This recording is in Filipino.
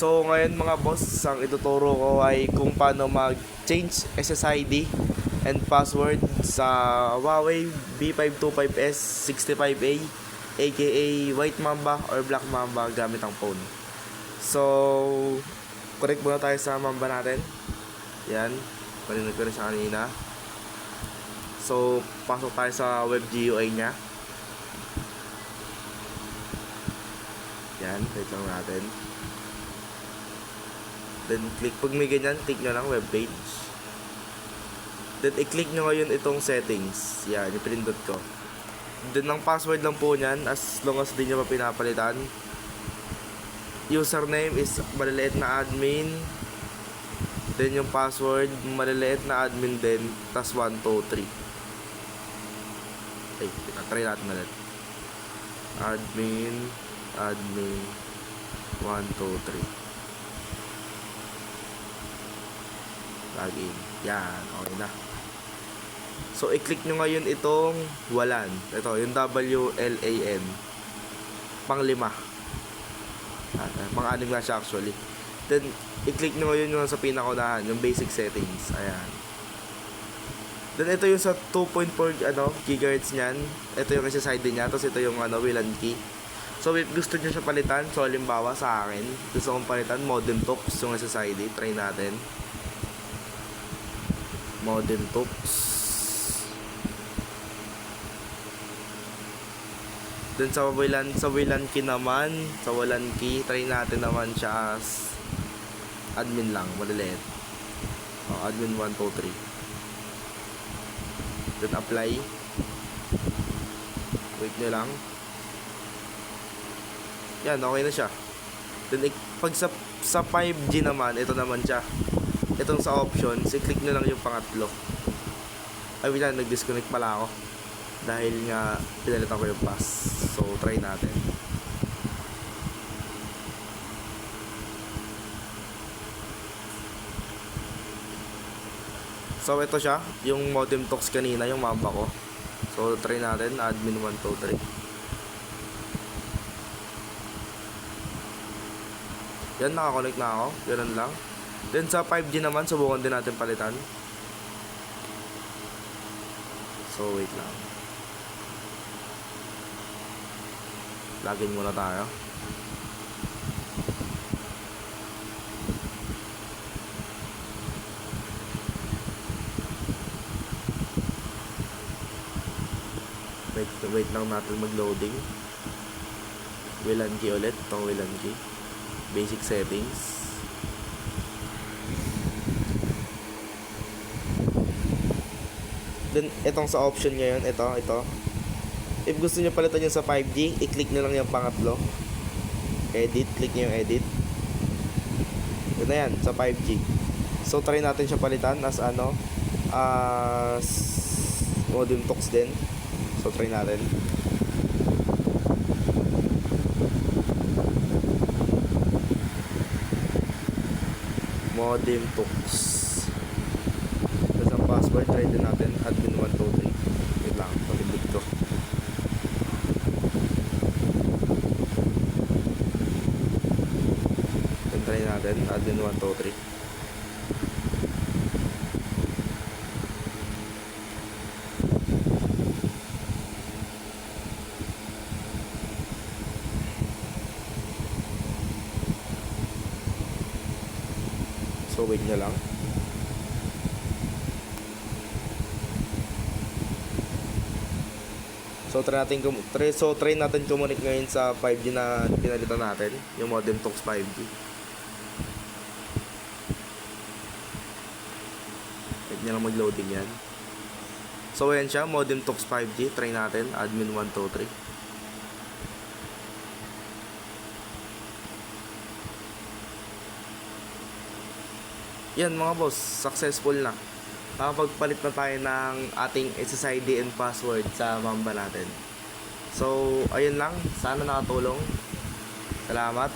So ngayon mga boss, ang ituturo ko ay kung paano mag-change SSID and password sa Huawei B525S 65A aka White Mamba or Black Mamba gamit ang phone. So, connect muna tayo sa Mamba natin. Yan, parinig ko rin siya kanina. So, pasok tayo sa web GUI niya. Yan, wait lang natin. Then, click. Pag may ganyan, click nyo lang web page. Then, i-click nyo ngayon itong settings. Yan, yung pinindot ko. Then, ang password lang po niyan, as long as di nyo pa pinapalitan. Username is maliliit na admin. Then, yung password, maliliit na admin din. Tas 1, 2, 3. Ay, try natin ulit. Admin, admin, 1, 2, 3. Login. Yan, okay na. So, i-click nyo ngayon itong walan. Ito, yung W-L-A-N. Pang lima. Ah, Pang anim nga siya actually. Then, i-click nyo ngayon yung sa pinakaunahan, yung basic settings. Ayan. Then, ito yung sa 2.4 ano, gigahertz niyan. Ito yung SSID niya. Tapos, ito yung ano, WLAN key. So, if gusto nyo siya palitan, so, halimbawa sa akin, gusto kong palitan, modem talks yung SSID. Try natin. Modem talks. Then sa WLAN, sa WLAN key naman, sa WLAN key, try natin naman siya as admin lang, maliliit. Oh, admin 1, 2, 3. Then apply. Wait nyo lang. Yan, okay na siya. Then pag sa, sa 5G naman, ito naman siya. Itong sa options, i-click nyo lang yung pangatlo. Ay, wait lang, nag-disconnect pala ako. Dahil nga, pinalitan ko yung pass. So, try natin. So, ito siya. Yung modem talks kanina, yung mamba ko. So, try natin. Admin 1, 2, 3. Yan, nakakonect na ako. Ganun lang. Then, sa 5G naman, subukan din natin palitan. So, wait lang. Login muna tayo. Wait, wait lang natin mag-loading. WLAN key ulit. Itong WLAN key. Basic settings. Then, itong sa option ngayon, ito, ito. If gusto nyo palitan yung sa 5G, i-click nyo lang yung pangatlo. Edit, click nyo yung edit. Yun na yan, sa 5G. So, try natin siya palitan as ano, as modem talks din. So, try natin. Modem talks. Password, try din natin. Admin 123. Wait lang, palibot ko. Then try natin. Admin 123. So wait nyo lang. So try natin try, so try natin communicate ngayon sa 5G na pinalitan natin, yung modem talks 5G. Wait nyo lang mag-loading yan. So ayan siya, modem talks 5G, try natin, admin 123. Yan mga boss, successful na. Nakapagpalit na tayo ng ating SSID and password sa Mamba natin. So, ayun lang. Sana nakatulong. Salamat.